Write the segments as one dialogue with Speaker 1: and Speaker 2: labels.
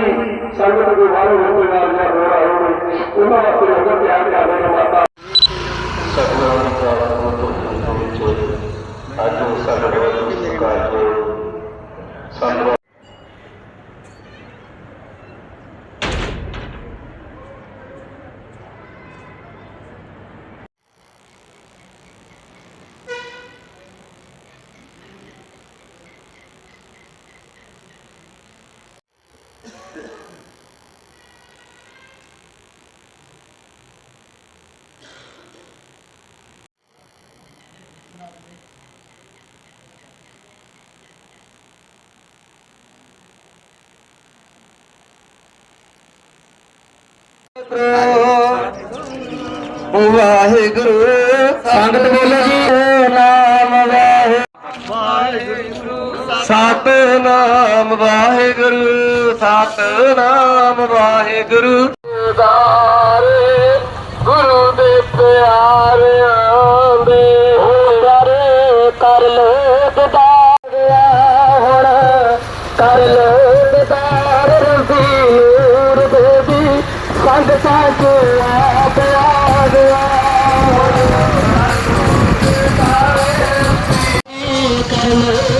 Speaker 1: ਵੀ ਸੰਗਤ ਦੇ ਬਾਹਰੋਂ ਰਿਸ਼ਤੇਦਾਰ ਜਾਂ ਹੋਰ ਆਏ ਹੋਏ ਉਹਨਾਂ ਵਾਸਤੇ ਲੰਗਰ ਤਿਆਰ ਕਰ ਨੇ ਮਾਤਾ
Speaker 2: ਸਤਿਗੁਰਾਂ ਦੀ ਪ੍ਰਾਪਤ ਤੋਂ ਵਿੱਚ ਅੱਜ ਸਾਡੇ ਵੱਲੋਂ ਸਤਿਕਾਰ ਜੋ ਸੰਤ
Speaker 3: ਵਾਹਿਗੁਰੂ, ਸੰਗਤ ਬੋਲੋ ਜੀ। ਨਾਮ ਵਾਹਿਗੁਰੂ। ਸਤਨਾਮ ਵਾਹਿਗੁਰੂ ਸਤਨਾਮ ਵਾਹਿਗੁਰੂ। ਦਾਰੇ ਗੁਰੂ ਦੇ ਪਿਆਰਿਆਂ ਦੇ ਪਿਆਰੇ ਕਰ ਲੋ ਦਿਦਾਰ ਹੁਣ, ਕਰ ਲੋ ਦੇਵੀ ਸੰਗ ਸਾਚ ਆਪ ਆ। ਗਿਆ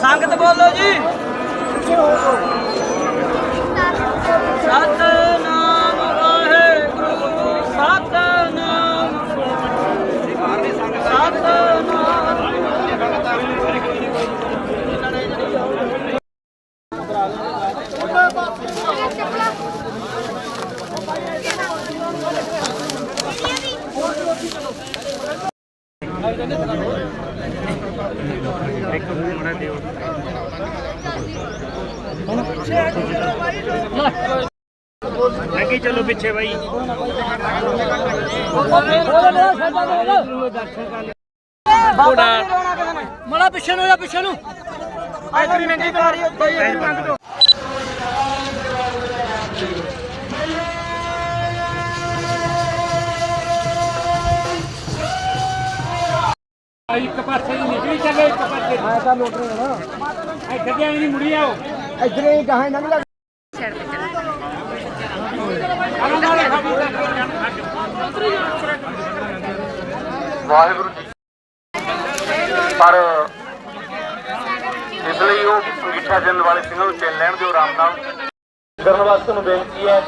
Speaker 4: ਸੰਗਤ ਬੋਲੋ ਜੀ ਸਤਨਾਮ ਵਾਹਿਗੁਰੂ ਸਤਨਾਮ ਸਤਨਾਮ
Speaker 5: ਅੱਗੇ ਚਲੋ ਪਿੱਛੇ ਬਾਈ।
Speaker 4: ਮੜਾ ਪਿੱਛੇ ਨੂੰ ਜਾਂ ਪਿੱਛੇ ਨੂੰ। ਆਇਤਰੀ ਨੰਗੀ ਕਰਾਰੀ ਉੱਤੇ ਮੰਗ ਦੋ
Speaker 5: ਪਾਸੇ ਹੀ ਨਿਕਲੀ ਚੱਲੇ ਇੱਕ ਪਾਸੇ। ਹਾਂ ਤਾਂ ਲੋਟ ਰਹੇ ਨਾ। ਇੱਥੇ ਤੇ ਨਹੀਂ ਮੁੜੀ ਆਓ
Speaker 3: ਇਧਰੇ ਹੀ ਗਾਹਾਂ ਨੰਗ ਲੱਗ
Speaker 5: ਆਹ ਨਾਲ ਖਾਦੀ
Speaker 2: ਵਾਹਿਗੁਰੂ ਜੀ ਪਰ ਇਸ ਲਈ ਉਹ ਅੰਗੀਠਾ ਜਨ ਵਾਲੇ ਸਿੰਘਾਂ ਨੂੰ ਚਿੰਨ ਲੈਣ ਦਿਓ ਆਰਾਮ ਨਾਲ। ਕਰਨ ਵਾਸਤੇ ਨੂੰ ਬੇਨਤੀ ਹੈ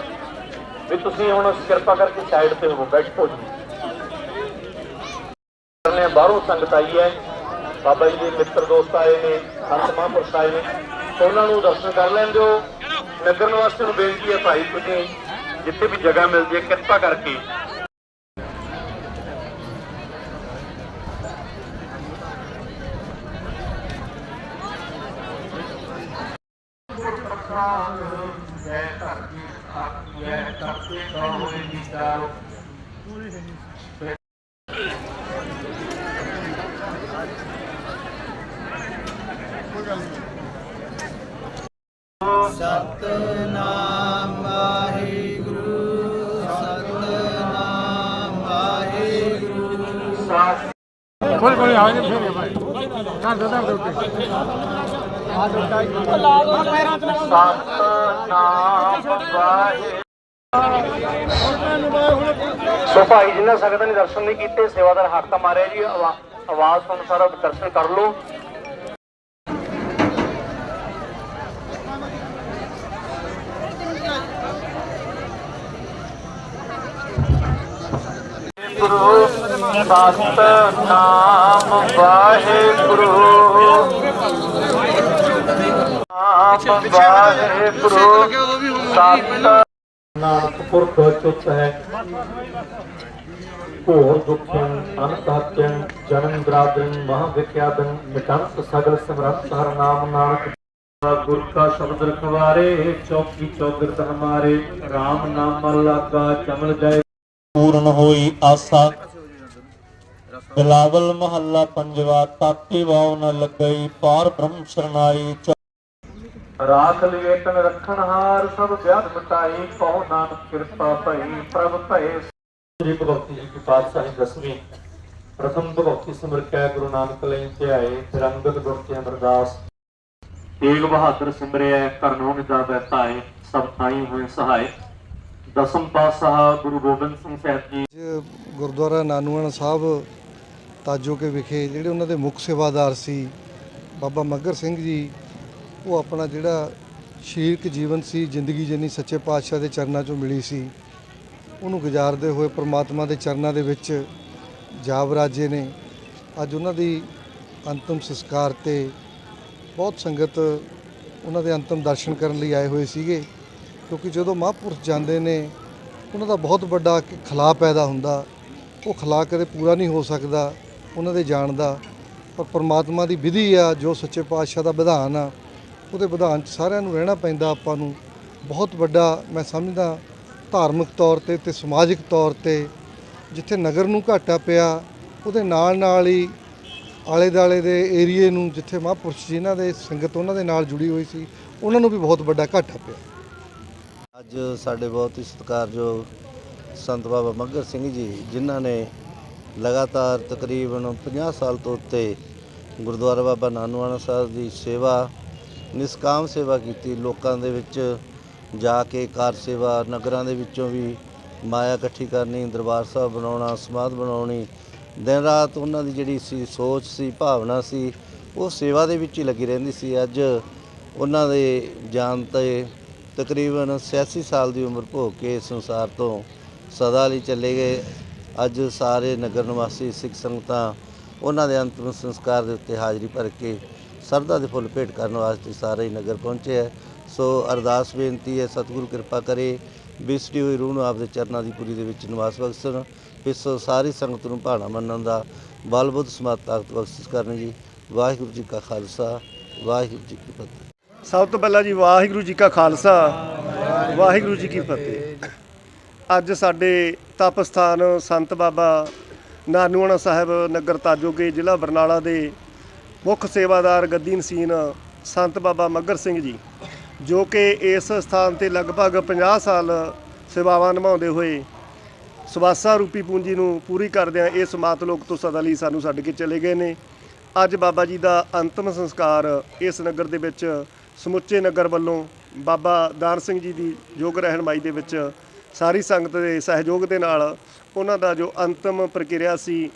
Speaker 2: ਵੀ ਤੁਸੀਂ ਹੁਣ ਕਿਰਪਾ ਕਰਕੇ ਸਾਈਡ ਤੇ ਹੋਵੋ ਬੈਠੋ ਜੀ। ਕਰਨੇ ਬਾਹਰੋਂ ਸੰਗਤ ਆਈ ਹੈ। ਬਾਬਾ ਜੀ ਦੇ ਮਿੱਤਰ ਦੋਸਤ ਆਏ ਨੇ, ਸੰਤ ਮਹਾਂਪੁਰਸ਼ ਆਏ ਨੇ। ਉਹਨਾਂ ਨੂੰ ਦਰਸ਼ਨ ਕਰ ਲੈਣ ਦਿਓ। ਨਗਰ ਨਿਵਾਸੀ ਨੂੰ ਬੇਨਤੀ ਹੈ ਭਾਈ ਤੁਸੀਂ ਜਿੱਥੇ ਵੀ ਜਗ੍ਹਾ ਮਿਲਦੀ ਹੈ, ਕਿਰਪਾ ਕਰਕੇ।
Speaker 5: ਕੋਲ ਕੋਲ ਆ ਜਾ ਫੇਰ ਭਾਈ। ਕਰ ਦੋ ਤਾਂ ਉੱਤੇ।
Speaker 2: ਸਤਨਾਮ ਵਾਹਿਗੁਰੂ ਸੋ ਭਾਈ ਜਿਨ੍ਹਾਂ ਸੰਗਤਾਂ ਨੇ ਦਰਸ਼ਨ ਨਹੀਂ ਕੀਤੇ ਸੇਵਾਦਾਰ ਹੱਥ ਤਾਂ ਮਾਰਿਆ ਜੀ। ਆਵਾ- ਆਵਾਜ਼ ਤੋਂ ਸਾਰਾ ਦਰਸ਼ਨ ਕਰ ਲਓ। ਗੁਰੂ ਸਤਨਾਮ ਵਾਹਿਗੁਰੂ ਸਤਨਾਮ ਵਾਹਿਗੁਰੂ ਸਤਿ ਨਾਨਕਪੁਰ ਤੋਂ ਚੁੱਤ ਹੈ ਭੋਰ ਦੁਖਿੰ ਅਨੰਤ ਜਨਮ ਦਰਾਦਿੰ ਮਹਾ ਵਿਖਿਆਦਿੰ ਮਿਟੰਤ ਸਗਲ ਸਿਮਰਤ ਹਰ ਨਾਮ ਨਾਨਕ ਗੁਰ ਕਾ ਸ਼ਬਦ ਰਖਵਾਰੇ ਚੌਕੀ ਚੌਗਿਰਦ ਹਮਾਰੇ RAM ਨਾਮ ਲਾਗਾ ਚਮਲ ਜਾਏ ਪੂਰਨ ਹੋਈ ਆਸਾ। ਬਿਲਾਵਲ ਮਹੱਲਾ ਪੰਜਵਾ ਤਾਤੀ ਵਾਉ ਨ ਲੱਗਈ ਪਾਰ ਬ੍ਰਹਮ ਸਰਨਾਈ ਰਾਖ ਲਿਏ ਤਨ ਰੱਖਣ ਹਾਰ ਸਭ ਵਿਆਦ ਮਟਾਈ ਪਉ ਨਾਨਕ ਕਿਰਪਾ ਭਈ ਪ੍ਰਭ ਭਏ। ਸ੍ਰੀ ਭਗਵਤੀ ਜੀ ਕੀ ਪਾਤਸ਼ਾਹੀ ਦਸਵੀਂ ਪ੍ਰਥਮ ਭਗਵਤੀ ਸਿਮਰਕੈ ਗੁਰੂ ਨਾਨਕ ਲਈ ਧਿਆਏ ਅੰਗਦ ਗੁਰ ਤੇ ਅਮਰਦਾਸ। ਤੇਗ ਬਹਾਦਰ ਸਿਮਰਿਐ ਕਰਨੋ ਨਿਦਾ ਬਹਿਤਾਏ ਸਭ ਥਾਈ ਹੋਏ ਸਹਾਇ ਦਸਮ ਪਾਤਸ਼ਾਹ ਗੁਰੂ ਗੋਬਿੰਦ ਸਿੰਘ ਸਾਹਿਬ ਜੀ।
Speaker 6: ਅੱਜ ਗੁਰਦੁਆਰਾ ਨਾਨੂਆਣਾ ਸਾਹਿਬ ਤਾਜੋਕੇ ਵਿਖੇ ਜਿਹੜੇ ਉਹਨਾਂ ਦੇ ਮੁੱਖ ਸੇਵਾਦਾਰ ਸੀ, ਬਾਬਾ ਮੱਗਰ ਸਿੰਘ ਜੀ, ਉਹ ਆਪਣਾ ਜਿਹੜਾ ਸ਼ੀਰਕ ਜੀਵਨ ਸੀ, ਜ਼ਿੰਦਗੀ ਜਿੰਨੀ ਸੱਚੇ ਪਾਤਸ਼ਾਹ ਦੇ ਚਰਨਾਂ 'ਚੋਂ ਮਿਲੀ ਸੀ, ਉਹਨੂੰ ਗੁਜ਼ਾਰਦੇ ਹੋਏ ਪ੍ਰਮਾਤਮਾ ਦੇ ਚਰਨਾਂ ਦੇ ਵਿੱਚ ਜਾ ਰਾਜੇ ਨੇ। ਅੱਜ ਉਹਨਾਂ ਦੀ ਅੰਤਮ ਸੰਸਕਾਰ ਤੇ ਬਹੁਤ ਸੰਗਤ ਉਹਨਾਂ ਦੇ ਅੰਤਮ ਦਰਸ਼ਨ ਕਰਨ ਲਈ ਆਏ ਹੋਏ ਸੀਗੇ। ਕਿਉਂਕਿ ਜਦੋਂ ਮਹਾਂਪੁਰਸ਼ ਜਾਂਦੇ ਨੇ, ਉਹਨਾਂ ਦਾ ਬਹੁਤ ਵੱਡਾ ਇੱਕ ਖਲਾ ਪੈਦਾ ਹੁੰਦਾ। ਉਹ ਖਲਾ ਕਦੇ ਪੂਰਾ ਨਹੀਂ ਹੋ ਸਕਦਾ, ਉਹਨਾਂ ਦੇ ਜਾਣ ਦਾ। ਪਰ ਪਰਮਾਤਮਾ ਦੀ ਵਿਧੀ ਆ, ਜੋ ਸੱਚੇ ਪਾਤਸ਼ਾਹ ਦਾ ਵਿਧਾਨ ਆ, ਉਹਦੇ ਵਿਧਾਨ 'ਚ ਸਾਰਿਆਂ ਨੂੰ ਰਹਿਣਾ ਪੈਂਦਾ ਆਪਾਂ ਨੂੰ। ਬਹੁਤ ਵੱਡਾ ਮੈਂ ਸਮਝਦਾ ਧਾਰਮਿਕ ਤੌਰ ਤੇ ਤੇ ਸਮਾਜਿਕ ਤੌਰ ਤੇ, ਜਿੱਥੇ ਨਗਰ ਨੂੰ ਘਾਟਾ ਪਿਆ, ਉਹਦੇ ਨਾਲ ਨਾਲ ਹੀ ਆਲੇ ਦਾਲੇ ਦੇ ਏਰੀਏ ਨੂੰ, ਜਿੱਥੇ ਮਹਾਂਪੁਰਸ਼ ਜਿਨ੍ਹਾਂ ਦੇ ਸੰਗਤ ਉਹਨਾਂ ਦੇ ਨਾਲ ਜੁੜੀ ਹੋਈ ਸੀ, ਉਹਨਾਂ ਨੂੰ ਵੀ ਬਹੁਤ ਵੱਡਾ ਘਾਟਾ ਪਿਆ।
Speaker 7: ਅੱਜ ਸਾਡੇ ਬਹੁਤ ਹੀ ਸਤਿਕਾਰਯੋਗ ਸੰਤ ਬਾਬਾ ਮੱਗਰ ਸਿੰਘ ਜੀ, ਜਿਨ੍ਹਾਂ ਨੇ ਲਗਾਤਾਰ ਤਕਰੀਬਨ 50 ਸਾਲ ਤੋਂ ਉੱਤੇ ਗੁਰਦੁਆਰਾ ਬਾਬਾ ਨਾਨੂਆਣਾ ਸਾਹਿਬ ਦੀ ਸੇਵਾ, ਨਿਸਕਾਮ ਸੇਵਾ ਕੀਤੀ, ਲੋਕਾਂ ਦੇ ਵਿੱਚ ਜਾ ਕੇ ਕਾਰ ਸੇਵਾ, ਨਗਰਾਂ ਦੇ ਵਿੱਚੋਂ ਵੀ ਮਾਇਆ ਇਕੱਠੀ ਕਰਨੀ, ਦਰਬਾਰ ਸਾਹਿਬ ਬਣਾਉਣਾ, ਸਮਾਧ ਬਣਾਉਣੀ, ਦਿਨ ਰਾਤ ਉਹਨਾਂ ਦੀ ਜਿਹੜੀ ਸੀ ਸੋਚ ਸੀ, ਭਾਵਨਾ ਸੀ, ਉਹ ਸੇਵਾ ਦੇ ਵਿੱਚ ਹੀ ਲੱਗੀ ਰਹਿੰਦੀ ਸੀ। ਅੱਜ ਉਹਨਾਂ ਦੇ ਜਾਨ ਤੇ ਤਕਰੀਬਨ 86 ਸਾਲ ਦੀ ਉਮਰ ਭੋਗ ਕੇ ਸੰਸਾਰ ਤੋਂ ਸਦਾ ਲਈ ਚਲੇ ਗਏ। ਅੱਜ ਸਾਰੇ ਨਗਰ ਨਿਵਾਸੀ, ਸਿੱਖ ਸੰਗਤਾਂ ਉਹਨਾਂ ਦੇ ਅੰਤਿਮ ਸੰਸਕਾਰ ਦੇ ਉੱਤੇ ਹਾਜ਼ਰੀ ਭਰ ਕੇ ਸਰਦਾ ਦੇ ਫੁੱਲ ਭੇਟ ਕਰਨ ਵਾਸਤੇ ਸਾਰੇ ਹੀ ਨਗਰ ਪਹੁੰਚੇ ਹੈ। ਸੋ ਅਰਦਾਸ ਬੇਨਤੀ ਹੈ, ਸਤਿਗੁਰੂ ਕਿਰਪਾ ਕਰੇ ਵਿਸੜੀ ਹੋਈ ਰੂਹ ਨੂੰ ਆਪਦੇ ਚਰਨਾਂ ਦੀ ਪੁਰੀ ਦੇ ਵਿੱਚ ਨਿਵਾਸ ਬਖਸ਼ਣ ਇਸ ਸਾਰੀ ਸੰਗਤ ਨੂੰ ਭਾਣਾ ਮੰਨਣ ਦਾ ਬਲ ਬੁੱਧ ਸਮਤ ਤਾਕਤ ਬਖਸ਼ਿਸ਼ ਕਰਨ ਜੀ। ਵਾਹਿਗੁਰੂ ਜੀ ਕਾ ਖਾਲਸਾ, ਵਾਹਿਗੁਰੂ ਜੀ ਕੀ ਫਤਿਹ।
Speaker 8: ਸਭ ਤੋਂ ਪਹਿਲਾਂ ਜੀ ਵਾਹਿਗੁਰੂ ਜੀ ਕਾ ਖਾਲਸਾ, ਵਾਹਿਗੁਰੂ ਜੀ ਕੀ ਫਤਿਹ। ਅੱਜ ਸਾਡੇ ਤਪ ਸਥਾਨ ਸੰਤ ਬਾਬਾ ਨਾਨੂਆਣਾ ਸਾਹਿਬ ਨਗਰ ਤਾਜੋਗੇ ਜ਼ਿਲ੍ਹਾ ਬਰਨਾਲਾ ਦੇ ਮੁੱਖ ਸੇਵਾਦਾਰ ਗੱਦੀ ਨਸੀਨ ਸੰਤ ਬਾਬਾ ਮੱਗਰ ਸਿੰਘ ਜੀ, ਜੋ ਕਿ ਇਸ ਸਥਾਨ ਤੇ ਲਗਭਗ 50 ਸਾਲ ਸੇਵਾਵਾਂ ਨਿਭਾਉਂਦੇ ਹੋਏ ਸਵਾਸਾ ਰੂਪੀ ਪੂੰਜੀ ਨੂੰ ਪੂਰੀ ਕਰਦਿਆਂ ਇਸ ਮਾਤਲੋਕ ਤੋਂ ਸਦਾ ਲਈ ਸਾਨੂੰ ਛੱਡ ਕੇ ਚਲੇ ਗਏ ਨੇ। ਅੱਜ ਬਾਬਾ ਜੀ ਦਾ ਅੰਤਮ ਸੰਸਕਾਰ ਇਸ ਨਗਰ ਦੇ ਵਿੱਚ ਸਮੁੱਚੇ ਨਗਰ ਵੱਲੋਂ ਬਾਬਾ ਦਾਨ ਸਿੰਘ ਜੀ ਦੀ ਯੋਗ ਰਹਿਨਮਾਈ ਦੇ ਵਿੱਚ ਸਾਰੀ ਸੰਗਤ ਦੇ ਸਹਿਯੋਗ ਦੇ ਨਾਲ ਉਹਨਾਂ ਦਾ ਜੋ ਅੰਤਮ ਪ੍ਰਕਿਰਿਆ ਸੀ,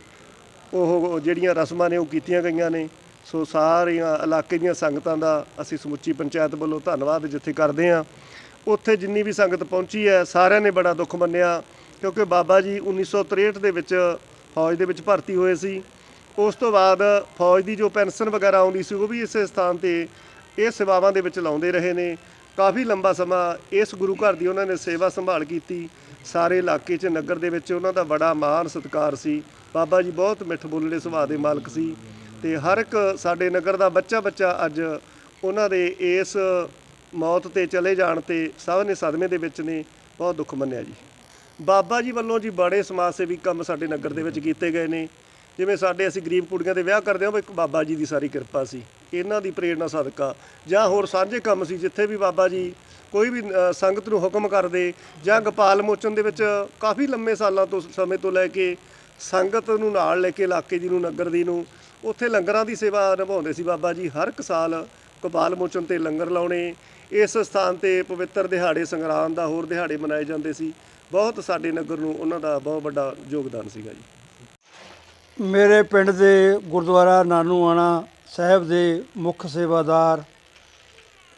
Speaker 8: ਉਹ ਜਿਹੜੀਆਂ ਰਸਮਾਂ ਨੇ ਉਹ ਕੀਤੀਆਂ ਗਈਆਂ ਨੇ। ਸੋ ਸਾਰੀਆਂ ਇਲਾਕੇ ਦੀਆਂ ਸੰਗਤਾਂ ਦਾ ਅਸੀਂ ਸਮੁੱਚੀ ਪੰਚਾਇਤ ਵੱਲੋਂ ਧੰਨਵਾਦ ਜਿੱਥੇ ਕਰਦੇ ਹਾਂ। ਉੱਥੇ ਜਿੰਨੀ ਵੀ ਸੰਗਤ ਪਹੁੰਚੀ ਹੈ, ਸਾਰਿਆਂ ਨੇ ਬੜਾ ਦੁੱਖ ਮੰਨਿਆ, ਕਿਉਂਕਿ ਬਾਬਾ ਜੀ 1963 ਦੇ ਵਿੱਚ ਫੌਜ ਦੇ ਵਿੱਚ ਭਰਤੀ ਹੋਏ ਸੀ। ਉਸ ਤੋਂ ਬਾਅਦ ਫੌਜ ਦੀ ਜੋ ਪੈਨਸ਼ਨ ਵਗੈਰਾ ਆਉਂਦੀ ਸੀ, ਉਹ ਵੀ ਇਸੇ ਸਥਾਨ ਤੇ ਇਹ ਸੇਵਾਵਾਂ ਦੇ ਵਿੱਚ ਲਾਉਂਦੇ ਰਹੇ ਨੇ। ਕਾਫੀ ਲੰਬਾ ਸਮਾਂ ਇਸ ਗੁਰੂ ਘਰ ਦੀ ਉਹਨਾਂ ਨੇ ਸੇਵਾ ਸੰਭਾਲ ਕੀਤੀ। ਸਾਰੇ ਇਲਾਕੇ 'ਚ, ਨਗਰ ਦੇ ਵਿੱਚ ਉਹਨਾਂ ਦਾ ਬੜਾ ਮਾਣ ਸਤਿਕਾਰ ਸੀ। ਬਾਬਾ ਜੀ ਬਹੁਤ ਮਿੱਠ ਬੋਲੜੇ ਸੁਭਾਅ ਦੇ ਮਾਲਕ ਸੀ। ਤੇ ਹਰ ਇੱਕ ਸਾਡੇ ਨਗਰ ਦਾ ਬੱਚਾ ਬੱਚਾ ਅੱਜ ਉਹਨਾਂ ਦੇ ਇਸ ਮੌਤ ਤੇ ਚਲੇ ਜਾਣ ਤੇ ਸਭ ਨੇ ਸਦਮੇ ਦੇ ਵਿੱਚ ਨੇ। ਬਹੁਤ ਦੁੱਖ ਮੰਨਿਆ ਜੀ। ਬਾਬਾ ਜੀ ਵੱਲੋਂ ਜੀ ਬੜੇ ਸਮਾਜ ਸੇਵੀ ਕੰਮ ਸਾਡੇ ਨਗਰ ਦੇ ਵਿੱਚ ਕੀਤੇ ਗਏ ਨੇ। ਜਿਵੇਂ ਸਾਡੇ ਅਸੀਂ ਗਰੀਬ ਕੁੜੀਆਂ ਦੇ ਵਿਆਹ ਕਰਦੇ ਹਾਂ, ਉਹ ਇੱਕ ਬਾਬਾ ਜੀ ਦੀ ਸਾਰੀ ਕਿਰਪਾ ਸੀ। ਇਹਨਾਂ ਦੀ ਪ੍ਰੇਰਣਾ ਸਦਕਾ ਜਾਂ ਹੋਰ ਸਾਂਝੇ ਕੰਮ ਸੀ ਜਿੱਥੇ ਵੀ ਬਾਬਾ ਜੀ ਕੋਈ ਵੀ ਸੰਗਤ ਨੂੰ ਹੁਕਮ ਕਰਦੇ ਜਾਂ ਗੋਪਾਲ ਮੋਚਨ ਦੇ ਵਿੱਚ ਕਾਫੀ ਲੰਮੇ ਸਾਲਾਂ ਤੋਂ ਸਮੇਂ ਤੋਂ ਲੈ ਕੇ ਸੰਗਤ ਨੂੰ ਨਾਲ ਲੈ ਕੇ ਇਲਾਕੇ ਜੀ ਨੂੰ, ਨਗਰ ਦੀ ਨੂੰ, ਉੱਥੇ ਲੰਗਰਾਂ ਦੀ ਸੇਵਾ ਨਿਭਾਉਂਦੇ ਸੀ ਬਾਬਾ ਜੀ। ਹਰ ਇੱਕ ਸਾਲ ਗੋਪਾਲ ਮੋਚਨ ਤੇ ਲੰਗਰ ਲਾਉਣੇ, ਇਸ ਸਥਾਨ ਤੇ ਪਵਿੱਤਰ ਦਿਹਾੜੇ ਸੰਗਰਾਮ ਦਾ ਹੋਰ ਦਿਹਾੜੇ ਮਨਾਏ ਜਾਂਦੇ ਸੀ। ਬਹੁਤ ਸਾਡੇ ਨਗਰ ਨੂੰ ਉਹਨਾਂ ਦਾ ਬਹੁਤ ਵੱਡਾ ਯੋਗਦਾਨ ਸੀਗਾ ਜੀ।
Speaker 9: ਮੇਰੇ ਪਿੰਡ ਦੇ ਗੁਰਦੁਆਰਾ ਨਾਨੂ ਆਣਾ ਸਾਹਿਬ ਦੇ ਮੁੱਖ ਸੇਵਾਦਾਰ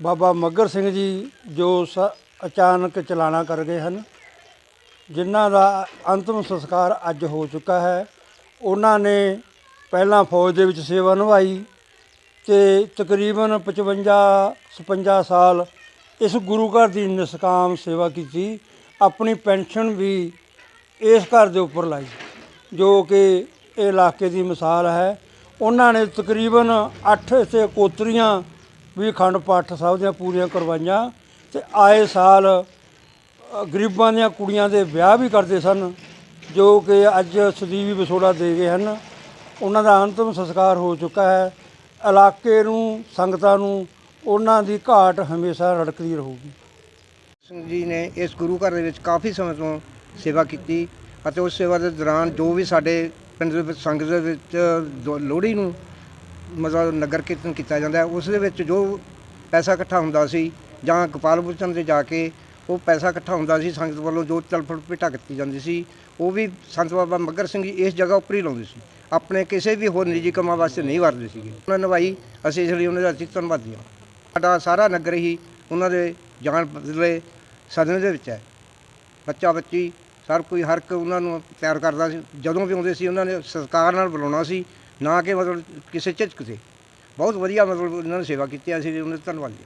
Speaker 9: ਬਾਬਾ ਮੱਗਰ ਸਿੰਘ ਜੀ ਜੋ ਸ ਅਚਾਨਕ ਚਲਾਣਾ ਕਰ ਗਏ ਹਨ, ਜਿਨ੍ਹਾਂ ਦਾ ਅੰਤਮ ਸੰਸਕਾਰ ਅੱਜ ਹੋ ਚੁੱਕਾ ਹੈ। ਉਹਨਾਂ ਨੇ ਪਹਿਲਾਂ ਫੌਜ ਦੇ ਵਿੱਚ ਸੇਵਾ ਨਿਭਾਈ ਤੇ ਤਕਰੀਬਨ 55 56 ਸਾਲ ਇਸ ਗੁਰੂ ਘਰ ਦੀ ਨਿਸਕਾਮ ਸੇਵਾ ਕੀਤੀ, ਆਪਣੀ ਪੈਨਸ਼ਨ ਵੀ ਇਸ ਘਰ ਦੇ ਉੱਪਰ ਲਾਈ, ਜੋ ਕਿ ਇਹ ਇਲਾਕੇ ਦੀ ਮਿਸਾਲ ਹੈ। ਉਹਨਾਂ ਨੇ ਤਕਰੀਬਨ 8 ਤੇ ਕੋਤਰੀਆਂ ਵੀ ਅਖੰਡ ਪਾਠ ਸਾਹਿਬ ਦੀਆਂ ਪੂਰੀਆਂ ਕਰਵਾਈਆਂ ਤੇ ਆਏ ਸਾਲ ਗਰੀਬਾਂ ਦੀਆਂ ਕੁੜੀਆਂ ਦੇ ਵਿਆਹ ਵੀ ਕਰਦੇ ਸਨ, ਜੋ ਕਿ ਅੱਜ ਸਦੀਵੀ ਵਿਛੋੜਾ ਦੇ ਗਏ ਹਨ। ਉਹਨਾਂ ਦਾ ਅੰਤਮ ਸੰਸਕਾਰ ਹੋ ਚੁੱਕਾ ਹੈ। ਇਲਾਕੇ ਨੂੰ, ਸੰਗਤਾਂ ਨੂੰ ਉਹਨਾਂ ਦੀ ਘਾਟ ਹਮੇਸ਼ਾ ਰੜਕਦੀ ਰਹੂਗੀ।
Speaker 10: ਸਿੰਘ ਜੀ ਨੇ ਇਸ ਗੁਰੂ ਘਰ ਦੇ ਵਿੱਚ ਕਾਫੀ ਸਮੇਂ ਤੋਂ ਸੇਵਾ ਕੀਤੀ ਅਤੇ ਉਸ ਸੇਵਾ ਦੇ ਦੌਰਾਨ ਜੋ ਵੀ ਸਾਡੇ ਪਿੰਡ ਦੇ ਵਿੱਚ, ਸੰਗਤ ਦੇ ਵਿੱਚ ਜੋ ਲੋਹੜੀ ਨੂੰ ਮਤਲਬ ਨਗਰ ਕੀਰਤਨ ਕੀਤਾ ਜਾਂਦਾ ਹੈ, ਉਸ ਦੇ ਵਿੱਚ ਜੋ ਪੈਸਾ ਇਕੱਠਾ ਹੁੰਦਾ ਸੀ, ਜਾਂ ਗੋਪਾਲ ਪੁੱਛਣ ਤੇ ਜਾ ਕੇ ਉਹ ਪੈਸਾ ਇਕੱਠਾ ਹੁੰਦਾ ਸੀ, ਸੰਗਤ ਵੱਲੋਂ ਜੋ ਤਲਫੜ ਭੇਟਾ ਕੀਤੀ ਜਾਂਦੀ ਸੀ, ਉਹ ਵੀ ਸੰਤ ਬਾਬਾ ਮੱਗਰ ਸਿੰਘ ਜੀ ਇਸ ਜਗ੍ਹਾ ਉੱਪਰ ਹੀ ਲਾਉਂਦੇ ਸੀ। ਆਪਣੇ ਕਿਸੇ ਵੀ ਹੋਰ ਨਿੱਜੀ ਕੰਮਾਂ ਵਾਸਤੇ ਨਹੀਂ ਵਰਤਦੇ ਸੀਗੇ। ਉਹਨਾਂ ਨਿਭਾਈ, ਅਸੀਂ ਇਸ ਲਈ ਉਹਨਾਂ ਦਾ ਅਤਿ ਧੰਨਵਾਦੀ ਹਾਂ। ਸਾਡਾ ਸਾਰਾ ਨਗਰ ਹੀ ਉਹਨਾਂ ਦੇ ਜਾਣ ਬਦਲੇ ਸਦਨ ਦੇ ਵਿੱਚ ਹੈ। ਬੱਚਾ ਬੱਚੀ ਸਰ, ਕੋਈ ਹਰ ਇੱਕ ਉਹਨਾਂ ਨੂੰ ਪਿਆਰ ਕਰਦਾ ਸੀ। ਜਦੋਂ ਵੀ ਆਉਂਦੇ ਸੀ, ਉਹਨਾਂ ਨੇ ਸਤਿਕਾਰ ਨਾਲ ਬੁਲਾਉਣਾ ਸੀ, ਨਾ ਕਿ ਮਤਲਬ ਕਿਸੇ ਝਿਜਕ ਤੇ ਬਹੁਤ ਵਧੀਆ ਮਤਲਬ ਉਹਨਾਂ ਨੇ ਸੇਵਾ ਕੀਤੀ, ਅਸੀਂ ਉਹਨਾਂ ਦਾ ਧੰਨਵਾਦ ਜੀ